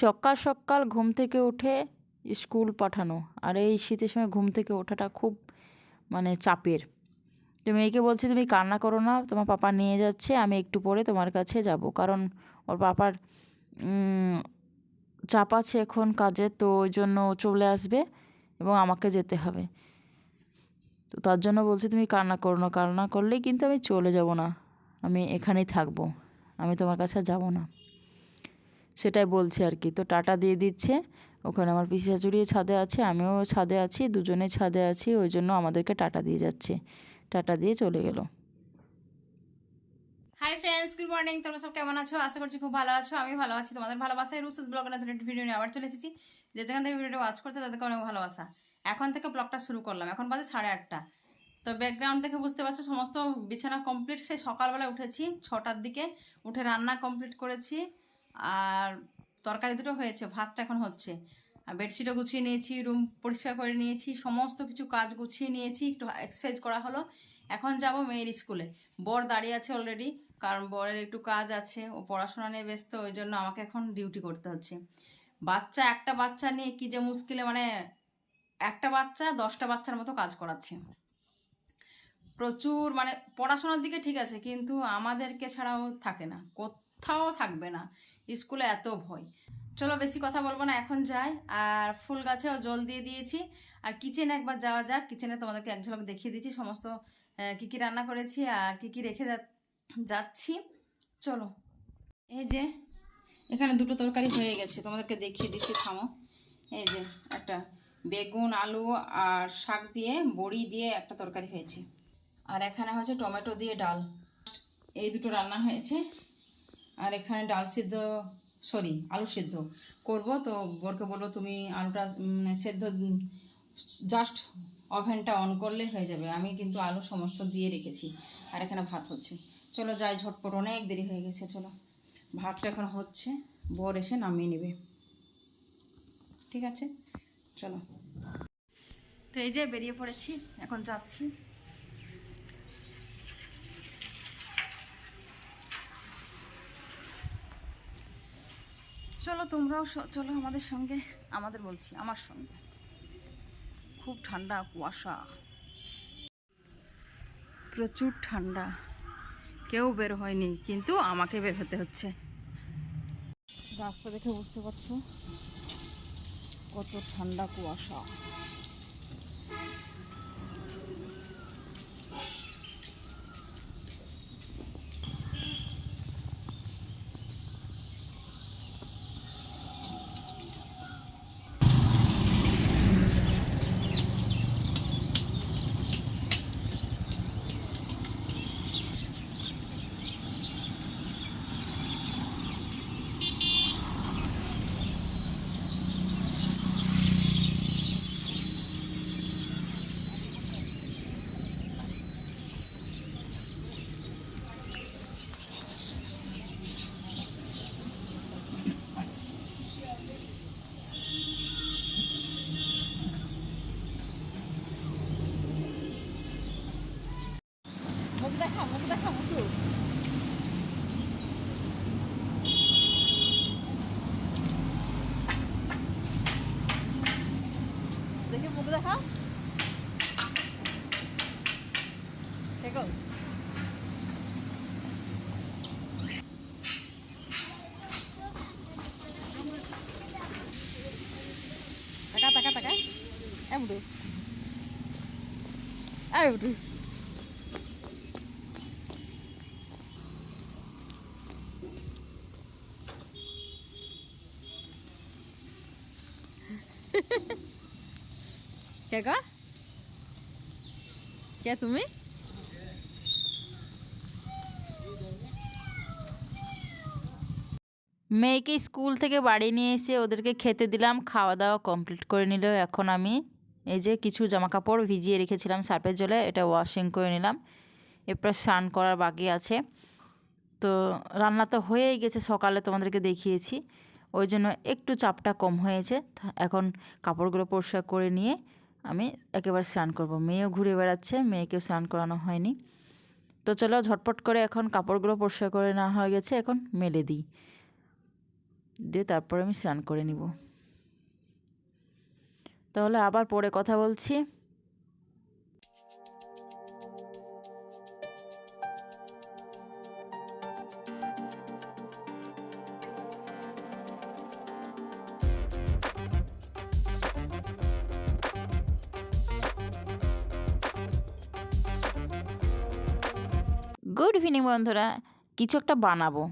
সকাল সকাল ঘুম থেকে উঠে স্কুল পাঠানো। আর এই শীতের সময় ঘুম থেকে ওঠাটা খুব মানে চাপের। তো মেয়েকে বলছি, তুমি কান্না করো না, তোমার পাপা নিয়ে যাচ্ছে, আমি একটু পরে তোমার কাছে যাব। কারণ ওর পাপার চাপ আছে এখন কাজে, তো ওই জন্য ও চলে আসবে এবং আমাকে যেতে হবে। তো তার জন্য বলছি, তুমি কান্না করো না, কান্না করলেই কিন্তু আমি চলে যাব না। আমি এখানেই থাকব। আমি তোমার কাছে যাব না। সেটাই বলছি আর কি। তো টাটা দিয়ে দিচ্ছে। ওখানে আমার পিসি শাশুড়ি ছাদে আছে, আমিও ছাদে আছি, দুজনে ছাদে আছি, ওই জন্য আমাদেরকে টাটা দিয়ে যাচ্ছে। টাটা দিয়ে চলে গেল। হাই ফ্রেন্ডস গুড মর্নিং তোমরা সব কেমন আছো? আশা করছি খুব ভালো আছো আমি ভালো আছি। তোমাদের ভালোবাসায় রুসেস ব্লগ নতুন একটি ভিডিও নিয়ে আবার চলে এসেছি। যে যেখান থেকে ভিডিওটা ওয়াচ করতে তাদেরকে অনেক ভালোবাসা। এখন থেকে ব্লগটা শুরু করলাম, এখন বাজে সাড়ে আটটা। তো ব্যাকগ্রাউন্ড থেকে বুঝতে পারছ, সমস্ত বিছানা কমপ্লিট সেই সকালবেলা উঠেছি, ছটার দিকে উঠে রান্না কমপ্লিট করেছি। আর তরকারি দুটো হয়েছে, ভাতটা এখন হচ্ছে। আর বেডশিটও গুছিয়ে নিয়েছি, রুম পরিষ্কার করে নিয়েছি, সমস্ত কিছু কাজ গুছিয়ে নিয়েছি, একটু এক্সারসাইজ করা হলো। এখন যাব মেয়ের স্কুলে বর দাঁড়িয়ে আছে অলরেডি কারণ বরের একটু কাজ আছে, ও পড়াশোনা নিয়ে ব্যস্ত, ওই জন্য আমাকে এখন ডিউটি করতে হচ্ছে। বাচ্চা, একটা বাচ্চা নিয়ে কি যে মুশকিলে মানে একটা বাচ্চা দশটা বাচ্চার মতো কাজ করাচ্ছে। প্রচুর মানে পড়াশোনার দিকে ঠিক আছে, কিন্তু আমাদেরকে ছাড়াও থাকে না, কোথাও থাকবে না। স্কুলে এত ভয়। চলো বেশি কথা বলব না, এখন যাই। আর ফুল গাছেও জল দিয়ে দিয়েছি। আর কিচেনে একবার যাওয়া যাক। কিচেনে তোমাদেরকে এক ঝলক দেখিয়ে দিচ্ছি সমস্ত কি কি রান্না করেছি আর কি কি রেখে যাচ্ছি। চলো। এই যে, এখানে দুটো তরকারি হয়ে গেছে। তোমাদেরকে দেখিয়ে দিচ্ছি, থামো। এই যে, একটা বেগুন, আলু আর শাক দিয়ে, বড়ি দিয়ে একটা তরকারি হয়েছে। আর এখানে হয়েছে টমেটো দিয়ে ডাল। এই দুটো রান্না হয়েছে। আর এখানে ডাল সিদ্ধ সরি আলু সিদ্ধ করব। তো বরকে বলব তুমি আলুটা সেদ্ধ জাস্ট ওভেনটা অন করলে হয়ে যাবে। আমি কিন্তু আলু সমস্ত দিয়ে রেখেছি। আর এখানে ভাত হচ্ছে। চলো যাই ঝটপট, অনেক দেরি হয়ে গেছে, চলো। ভাতটা এখন হচ্ছে, বর এসে নামিয়ে নেবে। ঠিক আছে? চলো। তো এই যে বেরিয়ে পড়েছি, এখন যাচ্ছি। চলো তোমরাও চলো আমাদের সঙ্গে, আমাদের বলছি, আমার সঙ্গে। খুব ঠান্ডা কুয়াশা। প্রচুর ঠান্ডা। কেউ বের হয়নি, কিন্তু আমাকে বের হতে হচ্ছে। রাস্তা দেখে বুঝতে পারছ? কত ঠান্ডা কুয়াশা। Pegou. Tá cá, tá cá, tá cá. É, mudou. Ai, mudou. Quer tu me? মেয়েকে স্কুল থেকে বাড়ি নিয়ে এসে ওদেরকে খেতে দিলাম খাওয়া দাওয়া কমপ্লিট করে নিল। এখন আমি এই যে কিছু জামা কাপড় ভিজিয়ে রেখেছিলাম সার্ফের জলে, এটা ওয়াশিং করে নিলাম। এরপর স্নান করার বাকি আছে। তো রান্না তো হয়েই গেছে, সকালে তোমাদেরকে দেখিয়েছি। ওই জন্য একটু চাপটা কম হয়েছে। এখন কাপড়গুলো পরিষ্কার করে নিয়ে আমি একেবারে স্নান করব। মেয়েও ঘুরে বেড়াচ্ছে, মেয়েকেও স্নান করানো হয়নি। তো চলো ঝটপট করে এখন কাপড়গুলো পরিষ্কার করে নেওয়া হয়ে গেছে, এখন মেলে দিই। দিয়ে তারপরে আমি স্নান করে নিব। তাহলে আবার পরে কথা বলছি। গুড ইভিনিং বন্ধুরা, কিছু একটা বানাবো।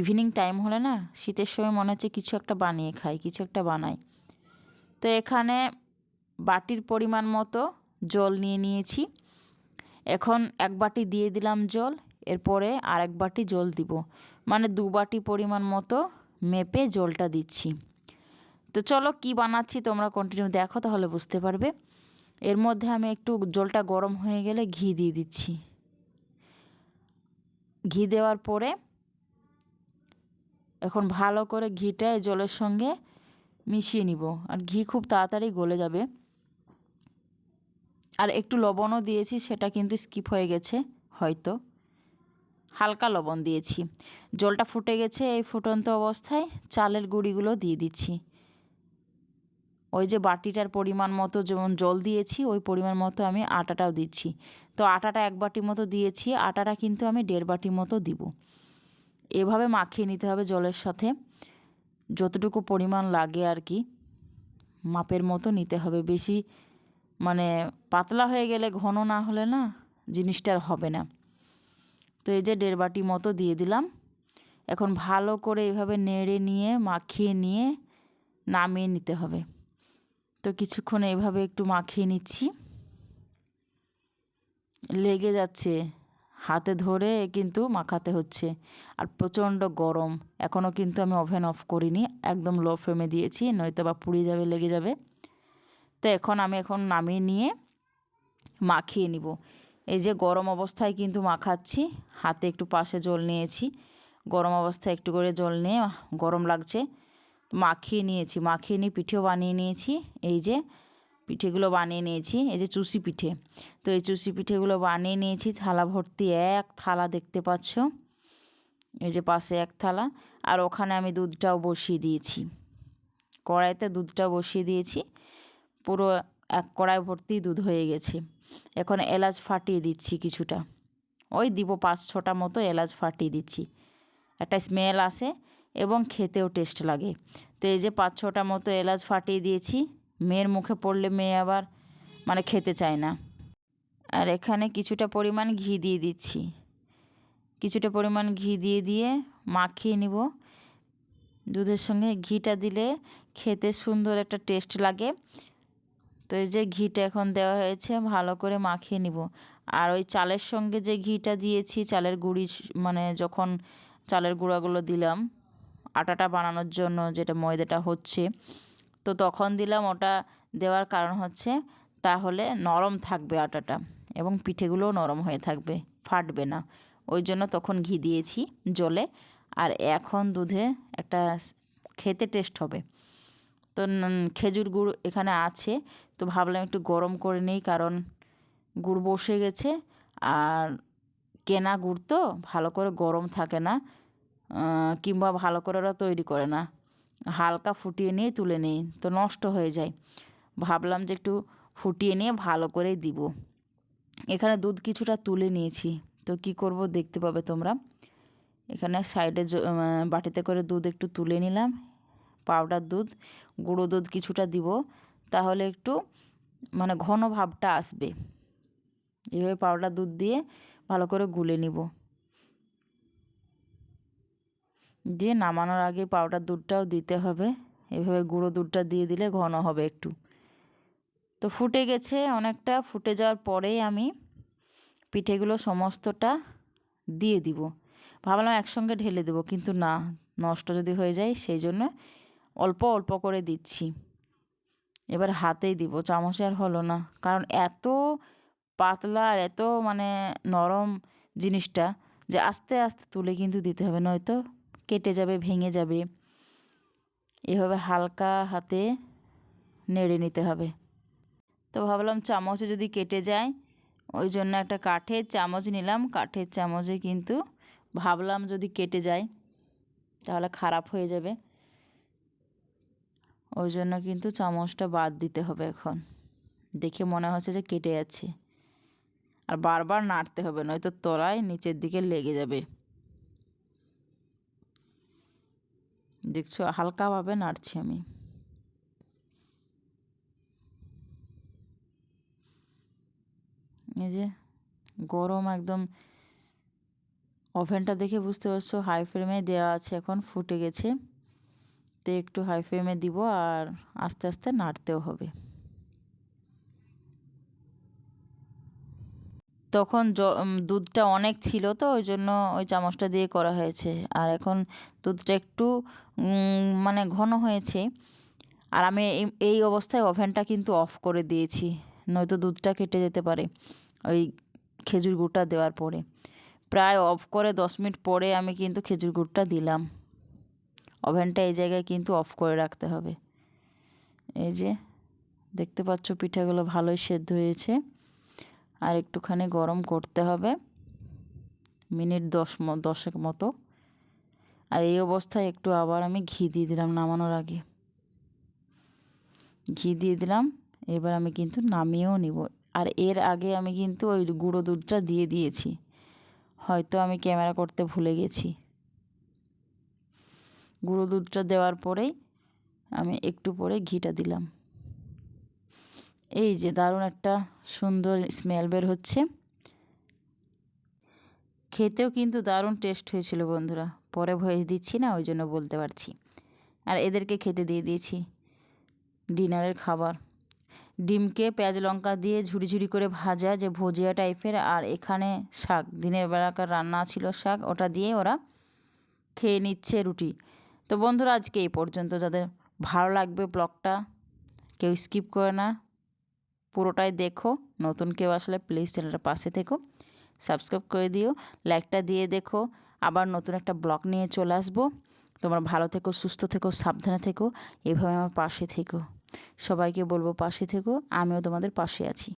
ইভিনিং টাইম হলে না, শীতের সময় মনে হচ্ছে কিছু একটা বানিয়ে খাই, কিছু একটা বানাই। তো এখানে বাটির পরিমাণ মতো জল নিয়ে নিয়েছি। এখন এক বাটি দিয়ে দিলাম জল, এরপরে আর এক বাটি জল দিব। মানে দু বাটি পরিমাণ মতো মেপে জলটা দিচ্ছি। তো চলো কি বানাচ্ছি তোমরা কন্টিনিউ দেখো, তাহলে বুঝতে পারবে। এর মধ্যে আমি একটু জলটা গরম হয়ে গেলে ঘি দিয়ে দিচ্ছি। ঘি দেওয়ার পরে এখন ভালো করে ঘিটা জলের সঙ্গে মিশিয়ে নিব। আর ঘি খুব তাড়াতাড়ি গলে যাবে। আর একটু লবণও দিয়েছি, সেটা কিন্তু স্কিপ হয়ে গেছে হয়তো। হালকা লবণ দিয়েছি। জলটা ফুটে গেছে এই ফুটন্ত অবস্থায়, চালের গুঁড়িগুলো দিয়ে দিচ্ছি। ওই যে বাটিটার পরিমাণ মতো যেমন জল দিয়েছি, ওই পরিমাণ মতো আমি আটাটাও দিচ্ছি। তো আটাটা এক বাটি মতো দিয়েছি, আটাটা কিন্তু আমি দেড় বাটি মতো দিব। এভাবে মাখিয়ে নিতে হবে জলের সাথে। যতটুকু পরিমাণ লাগে আর কি, মাপের মতো নিতে হবে। বেশি মানে পাতলা হয়ে গেলে ঘন না হলে না জিনিসটা আর হবে না। তো এই যে দেড় বাটি মতো দিয়ে দিলাম। এখন ভালো করে এভাবে নেড়ে নিয়ে, মাখিয়ে নিয়ে নামিয়ে নিতে হবে। তো কিছুক্ষণ এভাবে একটু মাখিয়ে নিচ্ছি। লেগে যাচ্ছে হাতে ধরে কিন্তু মাখাতে হচ্ছে। আর প্রচণ্ড গরম। এখনও কিন্তু আমি ওভেন অফ করিনি। একদম লো ফ্লেমে দিয়েছি, নয়তো বা পুড়ে যাবে, লেগে যাবে। তো এখন আমি এখন নামিয়ে নিয়ে মাখিয়ে নিব। এই যে গরম অবস্থায় কিন্তু মাখাচ্ছি। হাতে একটু পাশে জল নিয়েছি। গরম অবস্থায় একটু করে জল নিয়ে গরম লাগছে। মাখিয়ে নিয়েছি, মাখিয়ে নিয়ে পিঠেও বানিয়ে নিয়েছি। এই যে পিঠেগুলো বানিয়ে নিয়েছি, এই যে চুষি পিঠে। তো এই চুষি পিঠেগুলো বানিয়ে নিয়েছি, থালা ভর্তি এক থালা দেখতে পাচ্ছ। এই যে পাশে এক থালা, আর ওখানে আমি দুধটাও বসিয়ে দিয়েছি। কড়াইতে দুধটা বসিয়ে দিয়েছি, পুরো এক কড়াই ভর্তি দুধ হয়ে গেছে। এখন এলাচ ফাটিয়ে দিচ্ছি কিছুটা। ওই দিব পাঁচ ছটা মতো এলাচ ফাটিয়ে দিচ্ছি। একটা স্মেল আসে এবং খেতেও টেস্ট লাগে। তো এই যে পাঁচ ছটা মতো এলাচ ফাটিয়ে দিয়েছি মেয়ের মুখে পড়লে মেয়ে আবার মানে খেতে চায় না। আর এখানে কিছুটা পরিমাণ ঘি দিয়ে দিচ্ছি। কিছুটা পরিমাণ ঘি দিয়ে দিয়ে মাখিয়ে নিব। দুধের সঙ্গে ঘিটা দিলে খেতে সুন্দর একটা টেস্ট লাগে। তো এই যে ঘিটা এখন দেওয়া হয়েছে, ভালো করে মাখিয়ে নিব। আর ওই চালের সঙ্গে যে ঘিটা দিয়েছি, চালের গুঁড়ি মানে যখন চালের গুঁড়াগুলো দিলাম, আটাটা বানানোর জন্য যেটা ময়দাটা হচ্ছে তো তখন দিলাম ওটা দেওয়ার কারণ হচ্ছে তাহলে নরম থাকবে আটাটা এবং পিঠেগুলোও নরম হয়ে থাকবে, ফাটবে না। ওই জন্য তখন ঘি দিয়েছি জলে আর এখন দুধে একটা খেতে টেস্ট হবে। তো খেজুর গুড় এখানে আছে, তো ভাবলাম একটু গরম করে নিই কারণ গুড় বসে গেছে আর কেনা গুড় তো ভালো করে গরম থাকে না কিংবা ভালো করে ওরা তৈরি করে না। হালকা ফুটিয়ে নিয়ে তুলে নিই, তো নষ্ট হয়ে যায়। ভাবলাম যে একটু ফুটিয়ে নিয়ে ভালো করে দিব। এখানে দুধ কিছুটা তুলে নিয়েছি, তো কি করব দেখতে পাবে তোমরা। এখানে সাইডে বাটিতে করে দুধ একটু তুলে নিলাম, পাউডার দুধ, গুঁড়ো দুধ কিছুটা দিব, তাহলে একটু মানে ঘন ভাবটা আসবে। এভাবে পাউডার দুধ দিয়ে ভালো করে গুলে নিব। দিয়ে নামানোর আগে পাউডার দুধটাও দিতে হবে। এভাবে গুঁড়ো দুধটা দিয়ে দিলে ঘন হবে একটু। তো ফুটে গেছে অনেকটা। ফুটে যাওয়ার পরেই আমি পিঠেগুলো সমস্তটা দিয়ে দিব। ভাবলাম একসঙ্গে ঢেলে দেবো, কিন্তু না, নষ্ট যদি হয়ে যায় সেই জন্য অল্প অল্প করে দিচ্ছি। এবার হাতেই দিব, চামচে আর হলো না। কারণ এত পাতলা আর এত মানে নরম জিনিসটা যে আস্তে আস্তে তুলে কিন্তু দিতে হবে, নয়তো কেটে যাবে, ভেঙে যাবে। এভাবে হালকা হাতে নেড়ে নিতে হবে। তো ভাবলাম চামচে যদি কেটে যায়, ওই জন্য একটা কাঠের চামচ নিলাম। কাঠের চামচে কিন্তু ভাবলাম যদি কেটে যায়, তাহলে খারাপ হয়ে যাবে। ওই জন্য কিন্তু চামচটা বাদ দিতে হবে এখন। দেখে মনে হচ্ছে যে কেটে যাচ্ছে। আর বারবার নাড়তে হবে, নয়তো তলায় নিচের দিকে লেগে যাবে। দেখছ, হালকাভাবে নাড়ছি আমি। এই যে গরম একদম, ওভেনটা দেখে বুঝতে পারছ হাই ফ্লেমে দেওয়া আছে, এখন ফুটে গেছে। তো একটু হাই ফ্লেমে দিব আর আস্তে আস্তে নাড়তেও হবে। তখন দুধটা অনেক ছিল তো, ওই জন্য ওই চামচটা দিয়ে করা হয়েছে। আর এখন দুধটা একটু মানে ঘন হয়েছে। আর আমি এই- এই অবস্থায় ওভেনটা কিন্তু অফ করে দিয়েছি, নয়তো দুধটা কেটে যেতে পারে ওই খেজুর গুড়টা দেওয়ার পরে। প্রায় অফ করে দশ মিনিট পরে আমি কিন্তু খেজুর গুড়টা দিলাম। ওভেনটা এই জায়গায় কিন্তু অফ করে রাখতে হবে। এই যে, দেখতে পাচ্ছ পিঠাগুলো ভালোই সেদ্ধ হয়েছে। আর একটুখানি গরম করতে হবে। মিনিট দশ দশেক মতো। আর এই অবস্থায় একটু আবার আমি ঘি দিয়ে দিলাম নামানোর আগে। ঘি দিয়ে দিলাম, এবার আমি কিন্তু নামিয়েও নিব। আর এর আগে আমি কিন্তু ওই গুঁড়ো দুধটা দিয়ে দিয়েছি। হয়তো আমি ক্যামেরা করতে ভুলে গেছি। গুঁড়ো দুধটা দেওয়ার পরেই আমি একটু পরে ঘিটা দিলাম। এই যে দারুণ একটা সুন্দর স্মেল বের হচ্ছে। খেতেও কিন্তু দারুণ টেস্ট হয়েছিল বন্ধুরা। পরে ভয়েস দিচ্ছি না, ওই জন্য বলতে পারছি। আর এদেরকে খেতে দিয়ে দিয়েছি। ডিনারের খাবার। ডিমকে পেঁয়াজ লঙ্কা দিয়ে ঝুড়ি ঝুড়ি করে ভাজা, যে ভুজিয়া টাইপের আর এখানে শাক। দিনের বেলাকার রান্না ছিল শাক, ওটা দিয়ে ওরা খেয়ে নিচ্ছে রুটি। তো বন্ধুরা, আজকে এই পর্যন্ত। যাদের ভালো লাগবে ব্লগটা কেউ স্কিপ করে না। পুরোটাই দেখো। নতুন কেউ আসলে প্লিজ চ্যানেলটা পাশে থেকো। সাবস্ক্রাইব করে দিও লাইকটা দিয়ে দেখো। আবার নতুন একটা ব্লগ নিয়ে চলে আসব। তোমরা ভালো থেকো, সুস্থ থেকো, সাবধানে থেকো। এভাবে আমার পাশে থেকো। সবাইকে বলব পাশে থেকো, আমিও তোমাদের পাশে আছি।